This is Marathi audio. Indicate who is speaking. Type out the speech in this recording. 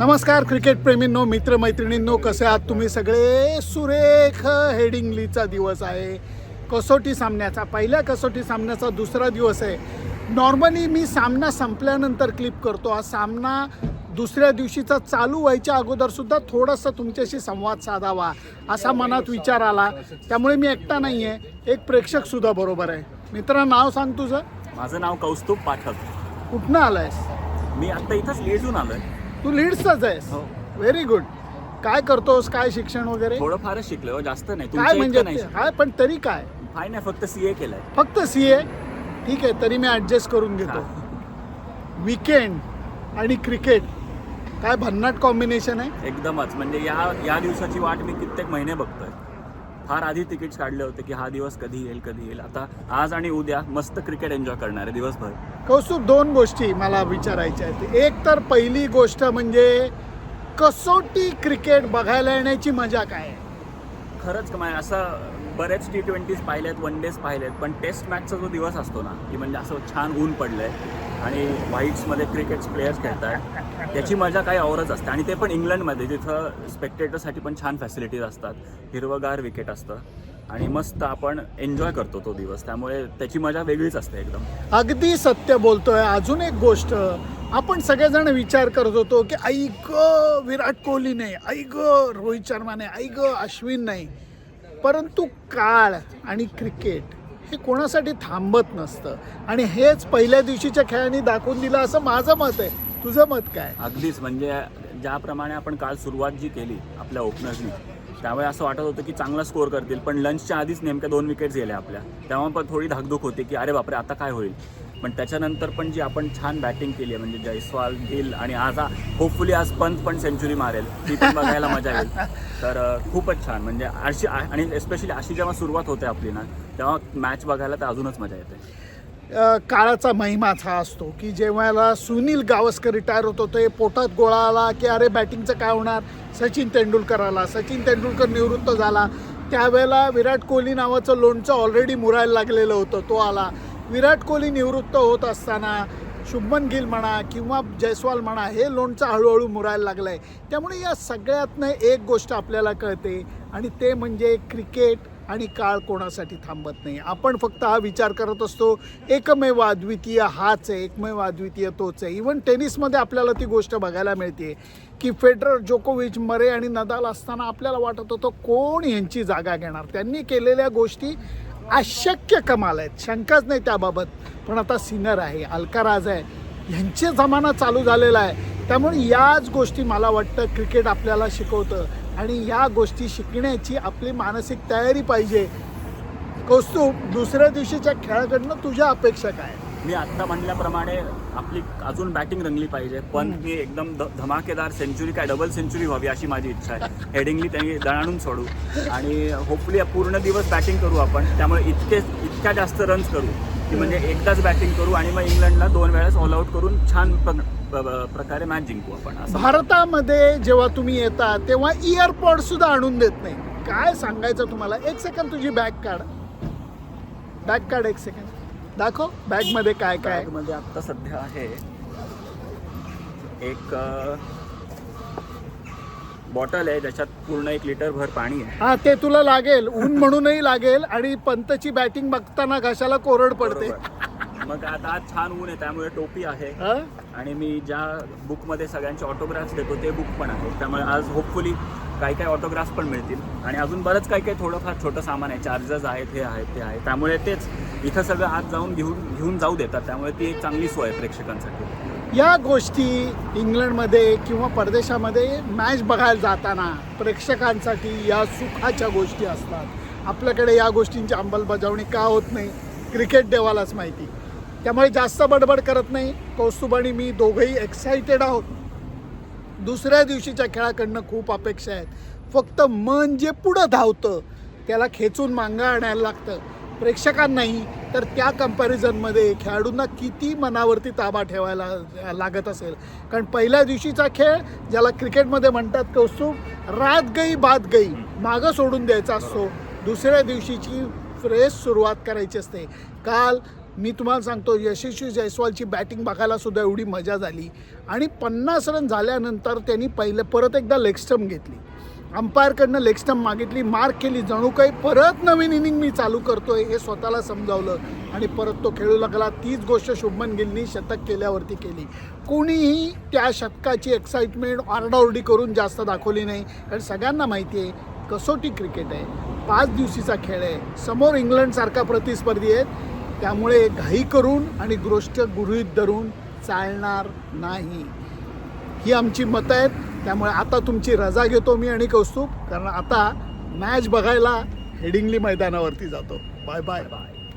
Speaker 1: नमस्कार क्रिकेट प्रेमींनो मित्रमैत्रिणींनो कसे आहात तुम्ही सगळे? सुरेख हेडिंगलीचा दिवस आहे. कसोटी सामन्याचा पहिल्या कसोटी सामन्याचा दुसरा दिवस आहे. नॉर्मली मी सामना संपल्यानंतर क्लिप करतो. हा सामना दुसऱ्या दिवशीचा चालू व्हायच्या अगोदरसुद्धा थोडासा तुमच्याशी संवाद साधावा असा मनात विचार आला. त्यामुळे मी एकटा नाही आहे एक प्रेक्षकसुद्धा बरोबर आहे. मित्रा नाव सांग तुझं.
Speaker 2: माझं नाव कौस्तुभ पाठक.
Speaker 1: कुठनं आलं आहेस
Speaker 2: मी आता इथंच लीडून आलोय.
Speaker 1: तू लीड्सचाच आहेस.
Speaker 2: हो.
Speaker 1: व्हेरी गुड काय करतोस? काय शिक्षण वगैरे?
Speaker 2: थोडंफारच शिकलोय हो, जास्त नाही.
Speaker 1: काय
Speaker 2: तुमच्या
Speaker 1: म्हणजे
Speaker 2: इतकं नाही
Speaker 1: हा पण तरी काय?
Speaker 2: काय नाही फक्त सीए केलंय.
Speaker 1: फक्त सी ए ठीक आहे तरी मी ऍडजस्ट करून घेतो. विकेंड आणि क्रिकेट काय भन्नाट कॉम्बिनेशन आहे?
Speaker 2: एकदमच. म्हणजे या या दिवसाची वाट मी कित्येक महिने बघतोय. फार आधी तिकीट्स काढले होते की हा दिवस कधी येईल कधी येईल. आता आज आणि उद्या मस्त क्रिकेट एन्जॉय करणार आहे दिवसभर.
Speaker 1: कौस्तुभ दोन गोष्टी मला विचारायच्या आहेत. एक तर पहिली गोष्ट म्हणजे कसोटी क्रिकेट बघायला येण्याची मजा काय आहे?
Speaker 2: खरंच कमाय असं बरेच टी ट्वेंटीज पाहिलेत वन डेज पाहिलेत पण टेस्ट मॅचचा जो दिवस असतो ना की म्हणजे असं छान ऊन पडलंय आणि व्हाईट्समध्ये क्रिकेट प्लेयर्स खेळतात त्याची मजा काही औरच असते. आणि ते पण इंग्लंडमध्ये जिथं स्पेक्टेटरसाठी पण छान फॅसिलिटीज असतात हिरवगार विकेट असतं आणि मस्त आपण एन्जॉय करतो तो दिवस. त्यामुळे त्याची मजा वेगळीच असते एकदम.
Speaker 1: अगदी सत्य बोलतोय. अजून एक गोष्ट आपण सगळेजण विचार करत होतो की आई ग विराट कोहली नाही आई ग रोहित शर्मा नाही आई ग अश्विन नाही. परंतु काळ आणि क्रिकेट हे कोणासाठी थांबत नसतं. आणि हेच पहिल्या दिवशीच्या खेळाने दाखवून दिलं असं माझं मत आहे. तुझं मत काय?
Speaker 2: अगदीच. म्हणजे ज्याप्रमाणे आपण काल सुरुवात जी केली आपल्या ओपनर्सनी त्यावेळी असं वाटत होतं की चांगला स्कोअर करतील पण लंचच्या आधीच नेमक्या दोन विकेट्स गेल्या आपल्या. तेव्हा पण थोडी धाकधूक होती की अरे बापरे आता काय होईल? पण त्याच्यानंतर पण जी आपण छान बॅटिंग केली आहे म्हणजे जयस्वाल गिल आणि आज होपफुली आज पंत पण सेंचुरी मारेल. ती पण बघायला मजा येईल. तर खूपच छान. म्हणजे अशी आणि एस्पेशली अशी जेव्हा सुरुवात होते आपली ना तेव्हा मॅच बघायला तर अजूनच मजा येते.
Speaker 1: काळाचा महिमाच हा असतो की जेव्हा सुनील गावस्कर रिटायर होत ते पोटात गोळा आला की अरे बॅटिंगचं काय होणार? सचिन तेंडुलकर आला. सचिन तेंडुलकर निवृत्त झाला. त्यावेळेला विराट कोहली नावाचं लोणचं ऑलरेडी मुरायला लागलेलं होतं तो आला. विराट कोहली निवृत्त होत असताना शुभमन गिल म्हणा किंवा जयस्वाल म्हणा हे लोणचं हळूहळू मुरायला लागलं आहे त्यामुळे या सगळ्यातनं एक गोष्ट आपल्याला कळते आणि ते म्हणजे क्रिकेट आणि काळ कोणासाठी थांबत नाही. आपण फक्त हा विचार करत असतो एकमेव अद्वितीय हाच आहे एकमेव अद्वितीय तोच आहे. इवन टेनिसमध्ये आपल्याला ती गोष्ट बघायला मिळते की फेडरर जोकोविच मरे आणि नदाल असताना आपल्याला वाटत होतं कोण यांची जागा घेणार. त्यांनी केलेल्या गोष्टी अशक्य कमाल आहेत. शंकाच नाही त्याबाबत. पण आता सिनर आहे अलकाराज आहे. ह्यांचे जमाना चालू झालेला आहे. त्यामुळे याच गोष्टी मला वाटतं क्रिकेट आपल्याला शिकवतं. आणि या गोष्टी शिकण्याची आपली मानसिक तयारी पाहिजे. कौस्तुभ दुसऱ्या दिवशीच्या खेळाकडनं तुझ्या अपेक्षा काय?
Speaker 2: मी आत्ता म्हणल्याप्रमाणे आपली अजून बॅटिंग रंगली पाहिजे पण मी एकदम ध- धमाकेदार सेंचुरी काय डबल सेंचुरी व्हावी अशी माझी इच्छा आहे. हेडिंगली त्यांनी दणाणून सोडू. आणि होपफुली पूर्ण दिवस बॅटिंग करू आपण. त्यामुळे इतके इतक्या जास्त रन्स करू की म्हणजे एकदाच बॅटिंग करू आणि मग इंग्लंडला दोन वेळेस ऑल आउट करून छान प्र- प्रकारे मॅच जिंकू आपण. असं
Speaker 1: भारतामध्ये जेव्हा तुम्ही येता तेव्हा इयरपॉड सुद्धा आणून देत नाही. काय सांगायचं तुम्हाला? एक सेकंड तुझी बॅग काढ. बॅग काढ एक सेकंड दाखव बॅगमध्ये काय काय?
Speaker 2: मध्ये आत्ता सध्या आहे एक बॉटल आहे ज्याच्यात पूर्ण एक लिटर भर पाणी आहे.
Speaker 1: हा ते तुला लागेल ऊन म्हणूनही लागेल आणि पंतची बॅटिंग बघताना घशाला कोरड पडते.
Speaker 2: बरोबर. मग आता आज छान ऊन आहे त्यामुळे टोपी आहे.
Speaker 1: हा?
Speaker 2: आणि मी ज्या बुकमध्ये सगळ्यांचे ऑटोग्राफ्स देतो ते बुक पण आहे. त्यामुळे आज होपफुली काही काही ऑटोग्राफ्स पण मिळतील. आणि अजून बरंच काही काही थोडंफार छोटं सामान आहे चार्जर्स आहेत हे आहेत ते आहे त्यामुळे तेच इथं सगळं आत जाऊन घेऊन घेऊन जाऊ देतात. त्यामुळे ती एक चांगली सोय आहे प्रेक्षकांसाठी.
Speaker 1: या गोष्टी इंग्लंडमध्ये किंवा परदेशामध्ये मॅच बघायला जाताना प्रेक्षकांसाठी या सुखाच्या गोष्टी असतात. आपल्याकडे या गोष्टींची अंमलबजावणी का होत नाही? क्रिकेट देवालाच माहिती. त्यामुळे जास्त बडबड करत नाही. कौस्तुभ आणि मी दोघंही एक्साइटेड आहोत. दुसऱ्या दिवशीच्या खेळाकडनं खूप अपेक्षा आहेत. फक्त मन जे पुढं धावतं त्याला खेचून मागं आणायला लागतं. प्रेक्षकांनाही तर त्या कम्पॅरिझनमध्ये खेळाडूंना किती मनावरती ताबा ठेवायला लागत असेल. कारण पहिल्या दिवशीचा खेळ ज्याला क्रिकेटमध्ये म्हणतात कौस्तुभ रात गई बात गई मागं सोडून द्यायचा असतो. दुसऱ्या दिवशीची फ्रेश सुरुवात करायची असते. काल मी तुम्हाला सांगतो यशस्वी जयस्वालची बॅटिंग बघायला सुद्धा एवढी मजा झाली. आणि पन्नास रन झाल्यानंतर त्यांनी पहिले परत एकदा लेगस्टम घेतली. अंपायरकडनं लेगस्टम मागितली मार्क केली जणू काही परत नवीन इनिंग मी चालू करतोय हे स्वतःला समजावलं. आणि परत तो खेळू लागला. तीच गोष्ट शुभमन गिलनी शतक केल्यावरती केली. कोणीही त्या शतकाची एक्साइटमेंट आरडाओरडी करून जास्त दाखवली नाही. कारण सगळ्यांना माहिती आहे कसोटी क्रिकेट आहे. पाच दिवशीचा खेळ आहे. समोर इंग्लंडसारखा प्रतिस्पर्धी आहेत. त्यामुळे घाई करून आणि गोष्ट गृहीत धरून चालणार नाही. ही आमची मतं आहेत. त्यामुळे आता तुमची रजा घेतो मी आणि कौस्तुभ. कारण आता मॅच बघायला हेडिंगली मैदानावरती जातो. Bye bye
Speaker 2: bye